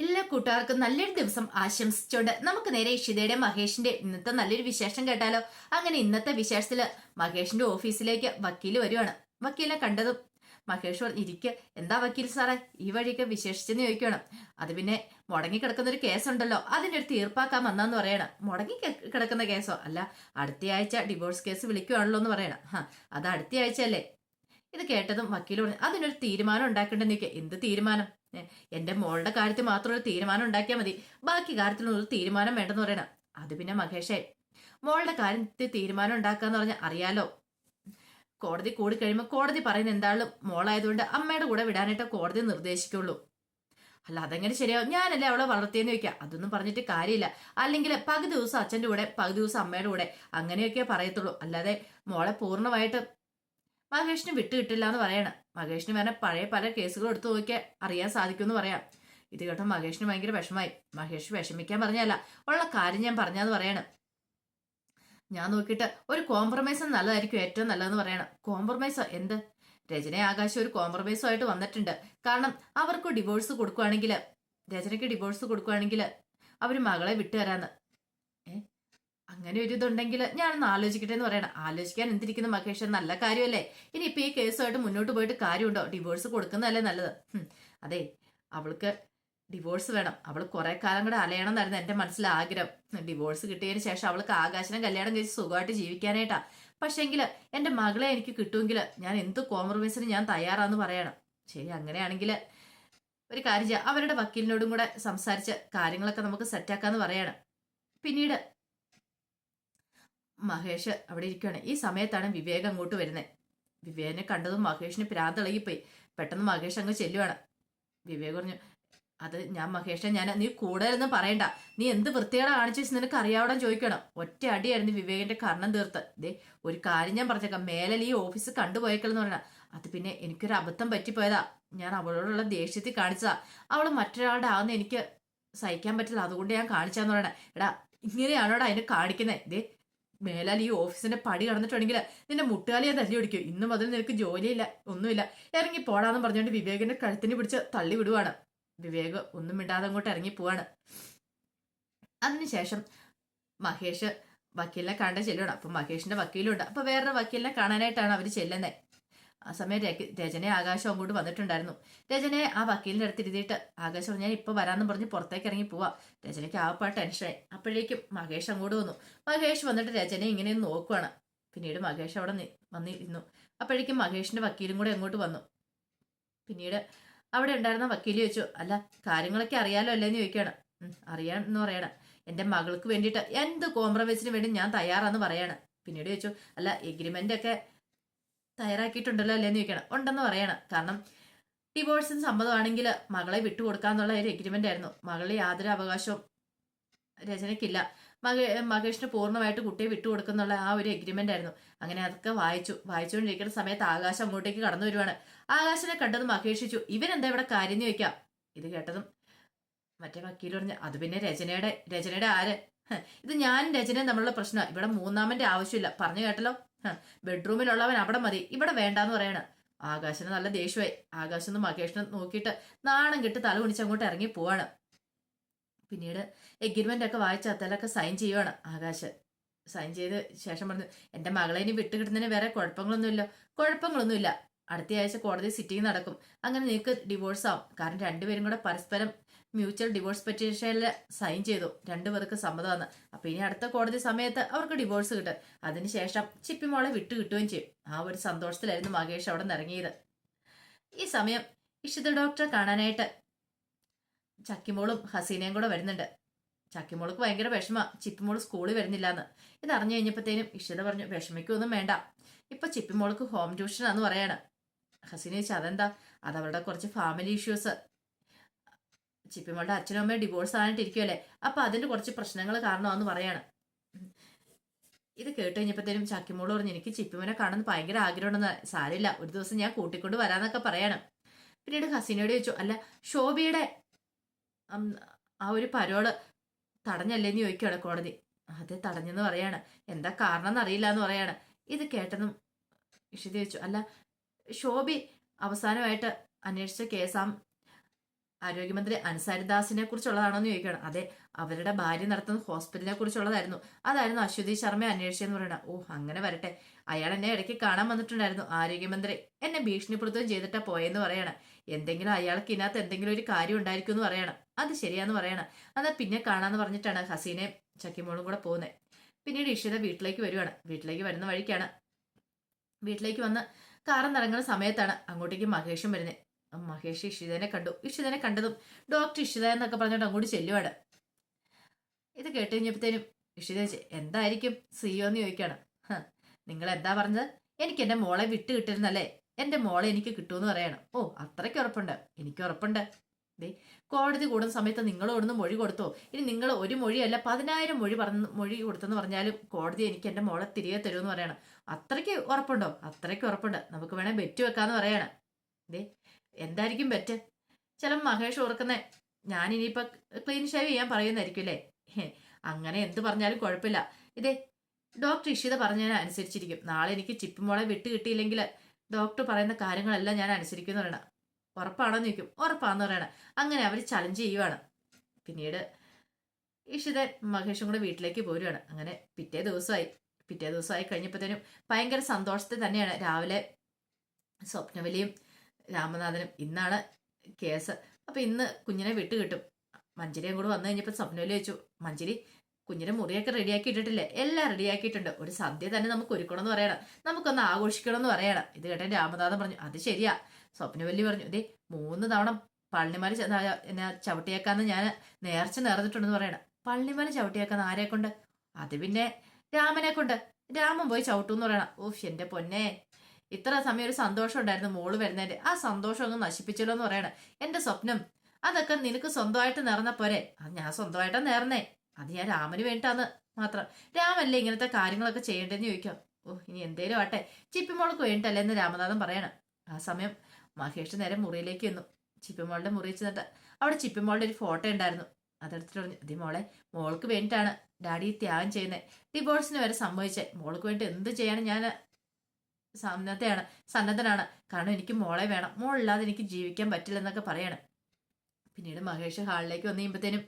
എല്ലാ കൂട്ടുകാർക്കും നല്ലൊരു ദിവസം ആശംസിച്ചുകൊണ്ട് നമുക്ക് നേരെ ഇഷിതയുടെ മഹേഷിന്റെ ഇന്നത്തെ നല്ലൊരു വിശേഷം കേട്ടാലോ? അങ്ങനെ ഇന്നത്തെ വിശേഷത്തിൽ മഹേഷിന്റെ ഓഫീസിലേക്ക് വക്കീൽ വരുവാണ്. വക്കീലിനെ കണ്ടതും മഹേഷ് പറഞ്ഞു ഇരിക്ക. എന്താ വക്കീൽ സാറേ? ഈ വഴിയൊക്കെ വിശേഷിച്ചെന്ന് ചോദിക്കണം അത് പിന്നെ മുടങ്ങി കിടക്കുന്ന ഒരു കേസുണ്ടല്ലോ. അതിന്റെ ഒരു തീർപ്പാക്കാൻ വന്നാന്ന് പറയണം. മുടങ്ങി കിടക്കുന്ന കേസോ? അല്ല അടുത്തയാഴ്ച ഡിവോഴ്സ് കേസ് വിളിക്കുവാണല്ലോ എന്ന് പറയണം. ഹാ അത് അടുത്തയാഴ്ച അല്ലേ ഇത് കേട്ടതും വക്കീൽ പറഞ്ഞു അതിനൊരു തീരുമാനം ഉണ്ടാക്കേണ്ടെന്ന് ചോദിക്കുക എന്ത് തീരുമാനം? എന്റെ മോളുടെ കാര്യത്തിൽ മാത്രം ഒരു തീരുമാനം ഉണ്ടാക്കിയാൽ മതി. ബാക്കി കാര്യത്തിലൊന്നും ഒരു തീരുമാനം വേണ്ടെന്ന് പറയണം. അത് പിന്നെ മഹേഷേ മോളുടെ കാര്യത്തിൽ തീരുമാനം ഉണ്ടാക്കാന്ന് പറഞ്ഞാൽ അറിയാലോ. കോടതി കൂടി കഴിയുമ്പോൾ കോടതി പറയുന്ന എന്താളും മോളായതുകൊണ്ട് അമ്മയുടെ കൂടെ വിടാനായിട്ട് കോടതി നിർദ്ദേശിക്കുള്ളൂ. അല്ല അതെങ്ങനെ ശരിയാവും? ഞാനല്ലേ അവളെ വളർത്തിയെന്ന് വെക്കാം അതൊന്നും പറഞ്ഞിട്ട് കാര്യമില്ല. അല്ലെങ്കിൽ പകുതി ദിവസം അച്ഛന്റെ കൂടെ പകുതി ദിവസം അമ്മയുടെ കൂടെ അങ്ങനെയൊക്കെ പറയത്തുള്ളൂ. അല്ലാതെ മോളെ പൂർണമായിട്ട് മഹേഷിന് വിട്ടുകിട്ടില്ല എന്ന് പറയണം. മഹേഷിന് വേറെ പഴയ പല കേസുകൾ എടുത്തു നോക്കിയാൽ അറിയാൻ സാധിക്കുമെന്ന് പറയാം. ഇത് കേട്ടോ മഹേഷിന് ഭയങ്കര വിഷമായി. മഹേഷ് വിഷമിക്കാൻ പറഞ്ഞല്ല ഉള്ള കാര്യം ഞാൻ പറഞ്ഞാന്ന് പറയണം. ഞാൻ നോക്കിയിട്ട് ഒരു കോംപ്രമൈസ് നല്ലതായിരിക്കും. ഏറ്റവും നല്ലതെന്ന് പറയണം. കോംപ്രമൈസോ എന്ത്? രചന ആകാശം ഒരു കോംപ്രമൈസും ആയിട്ട് വന്നിട്ടുണ്ട്. കാരണം അവർക്ക് ഡിവോഴ്സ് കൊടുക്കുവാണെങ്കിൽ രചനയ്ക്ക് ഡിവോഴ്സ് കൊടുക്കുവാണെങ്കിൽ അവർ മകളെ വിട്ടുതരാന്ന്. അങ്ങനെ ഒരു ഇതുണ്ടെങ്കിൽ ഞാനൊന്ന് ആലോചിക്കട്ടെ എന്ന് പറയണം. ആലോചിക്കാൻ എന്തിരിക്കുന്ന മഹേഷ്? നല്ല കാര്യമല്ലേ? ഇനി ഇപ്പൊ ഈ കേസുമായിട്ട് മുന്നോട്ട് പോയിട്ട് കാര്യമുണ്ടോ? ഡിവോഴ്സ് കൊടുക്കുന്നതല്ലേ നല്ലത്? അതെ അവൾക്ക് ഡിവോഴ്സ് വേണം. അവൾ കുറെ കാലം കൂടെ അലയണം എന്നായിരുന്നു എന്റെ മനസ്സിൽ ആഗ്രഹം. ഡിവോഴ്സ് കിട്ടിയതിന് ശേഷം അവൾക്ക് ആകാശനം കല്യാണം കഴിച്ച് സുഖമായിട്ട് ജീവിക്കാനായിട്ടാ. പക്ഷെങ്കിൽ എന്റെ മകളെ എനിക്ക് കിട്ടുമെങ്കിൽ ഞാൻ എന്ത് കോംപ്രമൈസിന് ഞാൻ തയ്യാറാന്ന് പറയണം. ശരി അങ്ങനെയാണെങ്കിൽ ഒരു കാര്യം ചെയ്യാം. അവരുടെ വക്കീലിനോടും കൂടെ സംസാരിച്ച് കാര്യങ്ങളൊക്കെ നമുക്ക് സെറ്റാക്കാന്ന് പറയണം. പിന്നീട് മഹേഷ് അവിടെ ഇരിക്കുകയാണ് ഈ സമയത്താണ് വിവേക് അങ്ങോട്ട് വരുന്നത് വിവേകനെ കണ്ടതും മഹേഷിന് പ്രാന്തളകിപ്പോയി. പെട്ടെന്ന് മഹേഷ് അങ്ങ് ചെല്ലുവാണ്. വിവേക് പറഞ്ഞു അത് ഞാൻ മഹേഷെ ഞാൻ നീ കൂടുതലൊന്നും പറയണ്ട. നീ എന്ത് വൃത്തികേടാ കാണിച്ചു നിനക്ക് അറിയാവണം ചോദിക്കണം. ഒറ്റ അടിയായിരുന്നു വിവേകിന്റെ കർണം തീർത്ത്. ദേ ഒരു കാര്യം ഞാൻ പറഞ്ഞേക്കാം. മേലൽ ഈ ഓഫീസ് കണ്ടുപോയേക്കലെന്ന് പറഞ്ഞാൽ അത് പിന്നെ എനിക്കൊരു അബദ്ധം പറ്റിപ്പോയതാ. ഞാൻ അവളോടുള്ള ദേഷ്യത്തിൽ കാണിച്ചതാ. അവൾ മറ്റൊരാളുടെ ആവുന്ന എനിക്ക് സഹിക്കാൻ പറ്റില്ല. അതുകൊണ്ട് ഞാൻ കാണിച്ചാന്ന് പറയണേ. എടാ ഇങ്ങനെയാണോടാ അതിനെ കാണിക്കുന്നത് ദേ മേലാൽ ഈ ഓഫീസിന്റെ പടി കടന്നിട്ടുണ്ടെങ്കിൽ നിന്റെ മുട്ടുകാലിയെ തല്ലി ഓടിക്കും ഇന്നു മുതൽ നിനക്ക് ജോലിയില്ല ഒന്നുമില്ല. ഇറങ്ങി പോടാന്ന് പറഞ്ഞുകൊണ്ട് വിവേകിന്റെ കഴുത്തിന് പിടിച്ച് തള്ളി വിടുവാണ്. വിവേക് ഒന്നും മിണ്ടാതെ അങ്ങോട്ട് ഇറങ്ങി പോവാണ്. അതിനുശേഷം മഹേഷ് വക്കീലിനെ കാണേണ്ട ചെല്ലുകയാണ് അപ്പൊ മഹേഷിന്റെ വക്കീലുണ്ട്. അപ്പൊ വേറൊരു വക്കീലിനെ കാണാനായിട്ടാണ് അവർ ചെല്ലുന്നത് ആ സമയം രചന ആകാശം അങ്ങോട്ട് വന്നിട്ടുണ്ടായിരുന്നു. രചനയെ ആ വക്കീലിന്റെ അടുത്ത് ഇരുത്തിയിട്ട് ആകാശം ഞാൻ ഇപ്പൊ വരാന്ന് പറഞ്ഞ് പുറത്തേക്ക് ഇറങ്ങി പോവാ. രചനയ്ക്ക് ആപ്പാ ടെൻഷനായി അപ്പോഴേക്കും മഹേഷ് അങ്ങോട്ട് വന്നു. മഹേഷ് വന്നിട്ട് രചനയെ ഇങ്ങനെ നോക്കുവാണ്. പിന്നീട് മഹേഷ് അവിടെ വന്നിരുന്നു അപ്പോഴേക്കും മഹേഷിന്റെ വക്കീലും കൂടെ അങ്ങോട്ട് വന്നു. പിന്നീട് അവിടെ ഉണ്ടായിരുന്ന വക്കീൽ ചോദിച്ചു അല്ല കാര്യങ്ങളൊക്കെ അറിയാലോ അല്ലേന്ന് ചോദിക്കുകയാണ്. "ഉം, അറിയാം എന്ന് പറയണം. എന്റെ മകൾക്ക് വേണ്ടിയിട്ട് എന്ത് കോംപ്രമൈസിന് വേണ്ടി ഞാൻ തയ്യാറാന്ന് പറയാണ്. പിന്നീട് ചോദിച്ചു അല്ല എഗ്രിമെന്റ് ഒക്കെ തയ്യാറാക്കിയിട്ടുണ്ടല്ലോ അല്ലേന്ന് ചോദിക്കണം ഉണ്ടെന്ന് പറയണം. കാരണം ഡിവോഴ്സിന് സമ്മതമാണെങ്കിൽ മകളെ വിട്ടുകൊടുക്കാന്നുള്ള ഒരു എഗ്രിമെന്റ് ആയിരുന്നു. മകളെ യാതൊരു അവകാശവും രചനയ്ക്കില്ല. മക മഹേഷിന് പൂർണമായിട്ട് കുട്ടിയെ വിട്ടുകൊടുക്കുന്നുള്ള ആ ഒരു എഗ്രിമെന്റ് ആയിരുന്നു. അങ്ങനെ അതൊക്കെ വായിച്ചു. വായിച്ചുകൊണ്ടിരിക്കുന്ന സമയത്ത് ആകാശം അങ്ങോട്ടേക്ക് കടന്നു വരുവാണ്. ആകാശനെ കണ്ടത് മഹേഷിച്ചു ഇവനെന്താ ഇവിടെ കാര്യം എന്ന് ചോദിക്കാം? ഇത് കേട്ടതും മറ്റേ വക്കീൽ പറഞ്ഞു അത് പിന്നെ രചനയുടെ രചനയുടെ ആര്? ഇത് ഞാനും രചനയും തമ്മിലുള്ള പ്രശ്നമാണ് ഇവിടെ മൂന്നാമന്റെ ആവശ്യമില്ല. പറഞ്ഞു കേട്ടല്ലോ? ബെഡ്റൂമിലുള്ളവൻ അവിടെ മതി. ഇവിടെ വേണ്ടാന്ന് പറയണ. ആകാശന് നല്ല ദേഷ്യമായി. ആകാശം ഒന്ന് മഹേഷിനെ നോക്കിയിട്ട് നാണം കെട്ട് തല കുണിച്ച് അങ്ങോട്ട് ഇറങ്ങി പോവാണ്. പിന്നീട് എഗ്രിമെന്റ് ഒക്കെ വായിച്ച അതിലൊക്കെ സൈൻ ചെയ്യുവാണ് ആകാശ്. സൈൻ ചെയ്ത് ശേഷം പറഞ്ഞു എന്റെ മകളെ ഇനി വിട്ടുകിട്ടുന്നതിന് വേറെ കുഴപ്പങ്ങളൊന്നുമില്ല. കുഴപ്പങ്ങളൊന്നുമില്ല. അടുത്ത ആഴ്ച കോടതി സിറ്റിംഗ് നടക്കും. അങ്ങനെ നിനക്ക് ഡിവോഴ്സ് ആവും. കാരണം രണ്ടുപേരും കൂടെ പരസ്പരം മ്യൂച്വൽ ഡിവോഴ്സ് പെറ്റീഷനിൽ സൈൻ ചെയ്തു. രണ്ടുപേർക്ക് സമ്മതമാണ് അപ്പൊ ഇനി അടുത്ത കോടതി സമയത്ത് അവർക്ക് ഡിവോഴ്സ് കിട്ടും. അതിനുശേഷം ചിപ്പിമോളെ വിട്ടു കിട്ടുകയും ചെയ്യും. ആ ഒരു സന്തോഷത്തിലായിരുന്നു മകേഷ് അവിടെ നിന്ന് ഇറങ്ങിയത്. ഈ സമയം ഇഷിത ഡോക്ടറെ കാണാനായിട്ട് ചക്കിമോളും ഹസീനയും കൂടെ വരുന്നുണ്ട്. ചക്കിമോൾക്ക് ഭയങ്കര വിഷമ. ചിപ്പിമോൾ സ്കൂളിൽ വരുന്നില്ല എന്ന് ഇത് അറിഞ്ഞു കഴിഞ്ഞപ്പോഴത്തേനും ഇഷിത പറഞ്ഞു വിഷമിക്കൊന്നും വേണ്ട. ഇപ്പൊ ചിപ്പിമോൾക്ക് ഹോം ട്യൂഷനാന്ന് പറയാണ്. ഹസീന ചോദിച്ചാൽ അതെന്താ? അത് അവരുടെ കുറച്ച് ഫാമിലി ഇഷ്യൂസ്. ചിപ്പിമോളുടെ അച്ഛനും അമ്മയും ഡിവോഴ്സ് ആയിട്ടിരിക്കുമല്ലേ അപ്പൊ അതിന്റെ കുറച്ച് പ്രശ്നങ്ങൾ കാരണമാണെന്ന് പറയാണ്. ഇത് കേട്ട് കഴിഞ്ഞപ്പോഴത്തേനും ചക്കിമോൾ പറഞ്ഞു എനിക്ക് ചിപ്പിമോനെ കാണുന്ന ഭയങ്കര ആഗ്രഹമുണ്ടെന്ന് സാരമില്ല. ഒരു ദിവസം ഞാൻ കൂട്ടിക്കൊണ്ട് വരാന്നൊക്കെ പറയാണ്. പിന്നീട് ഹസീനയോട് ചോദിച്ചു അല്ല ശോഭയുടെ ആ ഒരു പരോൾ തടഞ്ഞല്ലേന്ന് ചോദിക്കുകയാണ് കോടതി. അതെ തടഞ്ഞെന്ന് പറയാണ്. എന്താ കാരണം എന്നറിയില്ല എന്ന് പറയാണ്. ഇത് കേട്ടെന്നും ചോദിച്ചു അല്ല ശോഭി അവസാനമായിട്ട് അന്വേഷിച്ച കേസാം ആരോഗ്യമന്ത്രി അൻസാരിദാസിനെ കുറിച്ചുള്ളതാണോ എന്ന് ചോദിക്കണം അതെ അവരുടെ ഭാര്യ നടത്തുന്ന ഹോസ്പിറ്റലിനെ കുറിച്ചുള്ളതായിരുന്നു. അതായിരുന്നു അശ്വതി ശർമ്മ അന്വേഷിച്ചെന്ന് പറയണം ഓ അങ്ങനെ വരട്ടെ. അയാൾ എന്നെ ഇടയ്ക്ക് കാണാൻ വന്നിട്ടുണ്ടായിരുന്നു. ആരോഗ്യമന്ത്രി എന്നെ ഭീഷണിപ്പെടുത്തുകയും ചെയ്തിട്ടാ പോയെന്ന് പറയണം. എന്തെങ്കിലും അയാൾക്ക് ഇതിനകത്ത് എന്തെങ്കിലും ഒരു കാര്യം ഉണ്ടായിരിക്കും എന്ന് പറയണം. അത് ശരിയാന്ന് പറയണം. അതാ പിന്നെ കാണാന്ന് പറഞ്ഞിട്ടാണ് ഹസീനയും ചക്കിമോളും കൂടെ പോകുന്നത് പിന്നീട് ഇഷിത വീട്ടിലേക്ക് വരുവാണ്. വീട്ടിലേക്ക് വരുന്ന വഴിക്കാണ്. വീട്ടിലേക്ക് വന്ന് കാറിൽ ഇറങ്ങുന്ന സമയത്താണ് അങ്ങോട്ടേക്ക് മഹേഷും വരുന്നത് മഹേഷ് ഇഷിതനെ കണ്ടു. ഇഷിതനെ കണ്ടതും ഡോക്ടർ ഇഷിത എന്നൊക്കെ പറഞ്ഞിട്ട് അങ്ങോട്ട് ചെല്ലുവാണ്. ഇത് കേട്ട് കഴിഞ്ഞപ്പോഴത്തേനും ഇഷിത എന്തായിരിക്കും സിഇഒ എന്ന് ചോദിക്കാണ്. നിങ്ങൾ എന്താ പറഞ്ഞത്? എനിക്ക് എന്റെ മോളെ വിട്ട് കിട്ടിരുന്നല്ലേ എന്റെ മോളെ എനിക്ക് കിട്ടുമെന്ന് പറയണം. ഓ അത്രയ്ക്ക് ഉറപ്പുണ്ട്. എനിക്ക് ഉറപ്പുണ്ട്. ദേ കോടതി കൂടുന്ന സമയത്ത് നിങ്ങൾ ഇവിടുന്ന് മൊഴി കൊടുത്തോ? ഇനി നിങ്ങൾ ഒരു മൊഴിയല്ല പതിനായിരം മൊഴി പറഞ്ഞ മൊഴി കൊടുത്തെന്ന് പറഞ്ഞാലും കോടതി എനിക്ക് എന്റെ മോളെ തിരികെ തരുമെന്ന് പറയണം. അത്രയ്ക്ക് ഉറപ്പുണ്ടോ? അത്രയ്ക്ക് ഉറപ്പുണ്ട്. നമുക്ക് വേണേൽ ബെറ്റ് വെക്കാന്ന് പറയണം. ദേ എന്തായിരിക്കും ബെറ്റ്? ചില മഹേഷ് ഓർക്കുന്നേ ഞാൻ ഇനിയിപ്പൊ ക്ലീൻ ഷേവ് ചെയ്യാൻ പറയുന്നതായിരിക്കും അല്ലേ അങ്ങനെ എന്ത് പറഞ്ഞാലും കുഴപ്പമില്ല ഇതേ ഡോക്ടർ ഇഷിത പറഞ്ഞതിന് അനുസരിച്ചിരിക്കും. നാളെ എനിക്ക് ചിപ്പിമോളെ വിട്ട് കിട്ടിയില്ലെങ്കിൽ ഡോക്ടർ പറയുന്ന കാര്യങ്ങളെല്ലാം ഞാൻ അനുസരിക്കുന്നു പറയണം. ഉറപ്പാണെന്ന് ചോദിക്കും. ഉറപ്പാണെന്ന് പറയണം. അങ്ങനെ അവർ ചലഞ്ച് ചെയ്യുവാണ്. പിന്നീട് ഇഷിത മഹേഷും കൂടെ വീട്ടിലേക്ക് പോരുവാണ്. അങ്ങനെ പിറ്റേ ദിവസമായി. പിറ്റേ ദിവസമായി കഴിഞ്ഞപ്പോഴത്തേനും ഭയങ്കര സന്തോഷത്തിൽ തന്നെയാണ്. രാവിലെ സ്വപ്നവലിയും രാമനാഥനും ഇന്നാണ് കേസ്. അപ്പൊ ഇന്ന് കുഞ്ഞിനെ വിട്ട് കിട്ടും. മഞ്ചരിയും കൂടെ വന്നു കഴിഞ്ഞപ്പോൾ സ്വപ്നയിൽ വെച്ചു മഞ്ചരി കുഞ്ഞിനെ മുറിയൊക്കെ റെഡിയാക്കി ഇട്ടിട്ടില്ലേ? എല്ലാം റെഡിയാക്കിയിട്ടുണ്ട്. ഒരു സദ്യ തന്നെ നമുക്ക് ഒരുക്കണം എന്ന് പറയണം. നമുക്കൊന്ന് ആഘോഷിക്കണം എന്ന് പറയണം. ഇത് കേട്ടൻ രാമനാഥൻ പറഞ്ഞു അത് ശരിയാ. സ്വപ്നവല്ലി പറഞ്ഞു ഇതേ മൂന്ന് തവണ പള്ളിമാര് എന്നെ ചവിട്ടിയേക്കാന്ന് ഞാൻ നേർച്ച നേർന്നിട്ടുണ്ടെന്ന് പറയണം. പള്ളിമാര് ചവിട്ടിയേക്കാന്ന് ആരെ കൊണ്ട് അത് പിന്നെ രാമനെ കൊണ്ട് രാമൻ പോയി ചവിട്ടു എന്ന് പറയണം. ഓഫ് എന്റെ പൊന്നെ. ഇത്ര സമയം ഒരു സന്തോഷം ഉണ്ടായിരുന്നു മോൾ വരുന്നതിന്റെ ആ സന്തോഷം അങ്ങ് നശിപ്പിച്ചല്ലോ എന്ന് പറയണേ. എന്റെ സ്വപ്നം അതൊക്കെ നിനക്ക് സ്വന്തമായിട്ട് നേർന്ന പോരെ? അത് ഞാൻ സ്വന്തമായിട്ടാ നേർന്നേ. അത് ഞാൻ രാമന് വേണ്ടിട്ടാന്ന് മാത്രം. രാമല്ലേ ഇങ്ങനത്തെ കാര്യങ്ങളൊക്കെ ചെയ്യേണ്ടതെന്ന് ചോദിക്കാം. ഓ ഇനി എന്തേലും ആട്ടെ ചിപ്പിമോൾക്ക് വേണ്ടിട്ടല്ലേ എന്ന് രാമനാഥൻ പറയണം. ആ സമയം മഹേഷ് നേരെ മുറിയിലേക്ക് വന്നു ചിപ്പിമോളുടെ മുറിയിൽ ചെന്നിട്ട് അവിടെ ചിപ്പിമോളുടെ ഒരു ഫോട്ടോ ഉണ്ടായിരുന്നു. അതെടുത്തിട്ട് പറഞ്ഞു അതി മോളെ മോൾക്ക് വേണ്ടിയിട്ടാണ് ഡാഡി ത്യാഗം ചെയ്യുന്നത് ഡിവോഴ്സിന് വരെ സമ്മതിച്ചേ. മോൾക്ക് വേണ്ടി എന്ത് ചെയ്യാനും ഞാൻ സന്നദ്ധയാണ് സന്നദ്ധനാണ്. കാരണം എനിക്ക് മോളെ വേണം. മോളില്ലാതെ എനിക്ക് ജീവിക്കാൻ പറ്റില്ലെന്നൊക്കെ പറയാണ്. പിന്നീട് മഹേഷ് ഹാളിലേക്ക് വന്നു കഴിയുമ്പോഴത്തേനും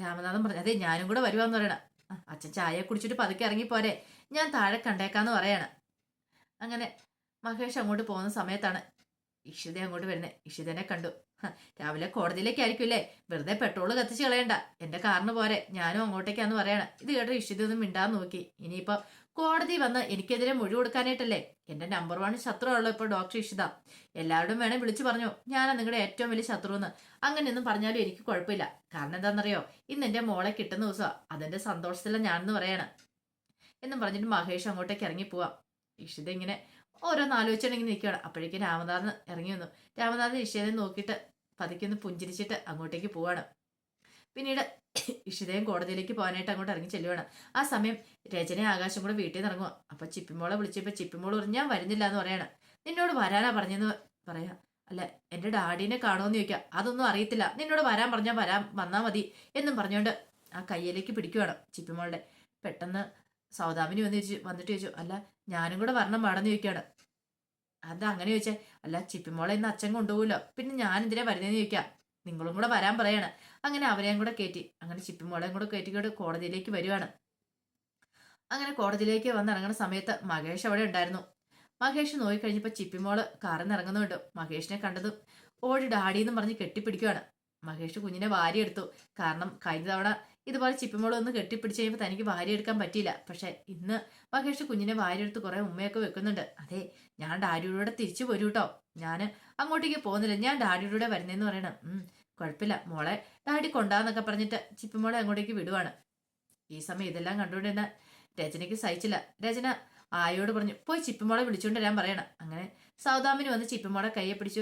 രാമനാഥൻ പറഞ്ഞു അതെ ഞാനും കൂടെ വരുവാന്ന് പറയണം. "ആ, അച്ഛൻ ചായ കുടിച്ചിട്ട് പതുക്കെ ഇറങ്ങി പോരെ ഞാൻ താഴെ കണ്ടേക്കാന്ന് പറയാണ്. അങ്ങനെ മഹേഷ് അങ്ങോട്ട് പോകുന്ന സമയത്താണ് ഇഷിത അങ്ങോട്ട് വരുന്നത് ഇഷിതനെ കണ്ടു. "ഹ, രാവിലെ കോടതിയിലേക്കായിരിക്കും വെറുതെ പെട്രോൾ കത്തിച്ച് കളയണ്ട. എന്റെ കാറിന് പോരെ. ഞാനും അങ്ങോട്ടേക്കാന്ന് പറയണം. ഇത് കേട്ടോ ഇഷിത ഒന്നും മിണ്ടാന്ന് നോക്കി. ഇനിയിപ്പോ കോടതി വന്ന് എനിക്കെതിരെ മൊഴി കൊടുക്കാനായിട്ടല്ലേ? എന്റെ നമ്പർ വൺ ശത്രു ഉള്ള ഇപ്പൊ ഡോക്ടർ ഇഷിത. എല്ലാവരും വേണേ വിളിച്ചു പറഞ്ഞു. ഞാനാ നിങ്ങളുടെ ഏറ്റവും വലിയ ശത്രു എന്ന് അങ്ങനെയൊന്നും പറഞ്ഞാലും എനിക്ക് കുഴപ്പമില്ല. കാരണം എന്താണെന്നറിയോ? ഇന്ന് എന്റെ മോളെ കിട്ടുന്ന ദിവസം അതെന്റെ സന്തോഷത്തില ഞാനെന്ന് പറയാണ്. എന്നും പറഞ്ഞിട്ട് മഹേഷ് അങ്ങോട്ടേക്ക് ഇറങ്ങി പോവാം ഇഷിത ഇങ്ങനെ ഓരോന്ന് ആലോചിച്ചിട്ടിങ്ങനെ നിൽക്കുകയാണ് അപ്പോഴേക്കും രാമനാഥൻ ഇറങ്ങി വന്നു. രാമനാഥൻ ഇഷിതയെ നോക്കിയിട്ട് പതുക്കെ പുഞ്ചിരിച്ചിട്ട് അങ്ങോട്ടേക്ക് പോവാണ്. പിന്നീട് ഇഷിതയും കോടതിയിലേക്ക് പോകാനായിട്ട് അങ്ങോട്ട് ഇറങ്ങി ചെല്ലുവാണ്. ആ സമയം രചന ആകാശം കൂടെ വീട്ടിൽ നിന്ന് ഇറങ്ങുക അപ്പൊ ചിപ്പിമോളെ വിളിച്ചപ്പോ ചിപ്പിമോൾ പറഞ്ഞു ഞാൻ വരുന്നില്ല എന്ന് പറയണം. നിന്നോട് വരാനാ പറഞ്ഞെന്ന് പറയാ. അല്ല എന്റെ ഡാഡിനെ കാണുമെന്ന് ചോദിക്കാം. അതൊന്നും അറിയത്തില്ല. നിന്നോട് വരാൻ പറഞ്ഞാൽ വരാൻ വന്നാ മതി എന്നും പറഞ്ഞുകൊണ്ട് ആ കയ്യിലേക്ക് പിടിക്കുവാണ് ചിപ്പിമോളുടെ. പെട്ടെന്ന് സൗദാമിനി വന്ന് ചോദിച്ചു വന്നിട്ട് ചോദിച്ചു അല്ല ഞാനും കൂടെ വരണം വേണമെന്ന് ചോദിക്കാണ്. അത് അങ്ങനെ അല്ല ചിപ്പിമോളെ ഇന്ന് അച്ഛൻ കൊണ്ടുപോകുമല്ലോ പിന്നെ ഞാൻ എന്തിനാ വരുന്നതെന്ന് ചോദിക്കാം. നിങ്ങളും കൂടെ വരാൻ പറയാണ്. അങ്ങനെ അവരെയും കൂടെ കയറ്റി അങ്ങനെ ചിപ്പിമോളെയും കൂടെ കയറ്റിക്കൊണ്ട് കോടതിയിലേക്ക് വരുവാണ്. അങ്ങനെ കോടതിയിലേക്ക് വന്നിറങ്ങുന്ന സമയത്ത് മഹേഷ് അവിടെ ഉണ്ടായിരുന്നു. മഹേഷ് നോക്കിക്കഴിഞ്ഞപ്പോൾ ചിപ്പിമോൾ കാറിൽ ഇറങ്ങുന്നുണ്ട്. മഹേഷിനെ കണ്ടതും ഓടി ഡാഡി എന്ന് പറഞ്ഞ് കെട്ടിപ്പിടിക്കുവാണ്. മഹേഷ് കുഞ്ഞിനെ വാരിയെടുത്തു. കാരണം കഴിഞ്ഞ തവണ ഇതുപോലെ ചിപ്പിമോൾ ഒന്ന് കെട്ടിപ്പിടിച്ച് കഴിയുമ്പോൾ തനിക്ക് വാരിയെടുക്കാൻ പറ്റിയില്ല. പക്ഷെ ഇന്ന് മഹേഷ് കുഞ്ഞിനെ വാരിയെടുത്ത് കുറെ ഉമ്മയൊക്കെ വെക്കുന്നുണ്ട്. അതെ ഞാൻ ഡാഡിയുടെ തിരിച്ചു പോരും കേട്ടോ ഞാൻ അങ്ങോട്ടേക്ക് പോകുന്നില്ല. ഞാൻ ഡാഡിയുടെ വരുന്നതെന്ന് പറയണം. ഉം കുഴപ്പമില്ല. മോളെ ഡാഡി കൊണ്ടാന്നൊക്കെ പറഞ്ഞിട്ട് ചിപ്പിമോളെ അങ്ങോട്ടേക്ക് വിടുവാണ്. ഈ സമയം ഇതെല്ലാം കണ്ടുകൊണ്ടിരുന്ന രചനയ്ക്ക് സഹിച്ചില്ല. രചന ആയോട് പറഞ്ഞു പോയി ചിപ്പിമോളെ വിളിച്ചുകൊണ്ട് വരാൻ പറയണം. അങ്ങനെ സൗദാമിന് വന്ന് ചിപ്പിമോളെ കയ്യെ പിടിച്ച്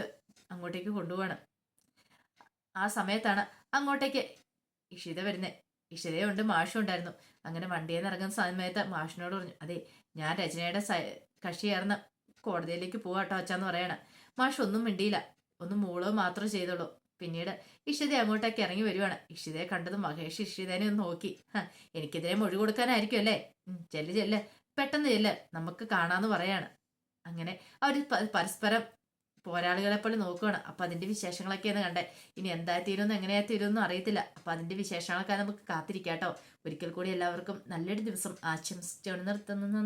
അങ്ങോട്ടേക്ക് കൊണ്ടുപോവാണ്. ആ സമയത്താണ് അങ്ങോട്ടേക്ക് ഇഷിത വരുന്നത് ഇഷിതയുണ്ട് മാഷും ഉണ്ടായിരുന്നു അങ്ങനെ വണ്ടിയിൽ നിന്ന് ഇറങ്ങുന്ന സമയത്ത് മാഷിനോട് പറഞ്ഞു അതെ ഞാൻ രചനയുടെ കക്ഷി കക്ഷിയാർന്ന് കോടതിയിലേക്ക് പോവാട്ടോ അച്ഛാന്ന് പറയണം. മാഷ് ഒന്നും മിണ്ടിയില്ല ഒന്നും മൂളോ മാത്രമേ ചെയ്തോളൂ. പിന്നീട് ഇഷിത അങ്ങോട്ടേക്ക് ഇറങ്ങി വരുവാണ്. ഇഷിതയെ കണ്ടത് മഹേഷ് ഇഷിതനെ ഒന്ന് നോക്കി. എനിക്കിതിനെ മൊഴി കൊടുക്കാനായിരിക്കും അല്ലേ? ചെല്ല് ചെല്ല് പെട്ടെന്ന് ചെല്ല് നമുക്ക് കാണാന്ന് പറയാണ്. അങ്ങനെ അവർ പരസ്പരം പോരാളികളെ പോലെ നോക്കുകയാണ് അപ്പൊ അതിന്റെ വിശേഷങ്ങളൊക്കെയാണ് കണ്ടേ. ഇനി എന്താ തീരുമെന്ന് എങ്ങനെയാ തീരുമെന്നും അറിയത്തില്ല. അപ്പൊ അതിന്റെ വിശേഷങ്ങളൊക്കെ നമുക്ക് കാത്തിരിക്കാം കേട്ടോ ഒരിക്കൽ കൂടി എല്ലാവർക്കും നല്ലൊരു ദിവസം ആശംസിച്ചുകൊണ്ട് നിർത്തുന്നു.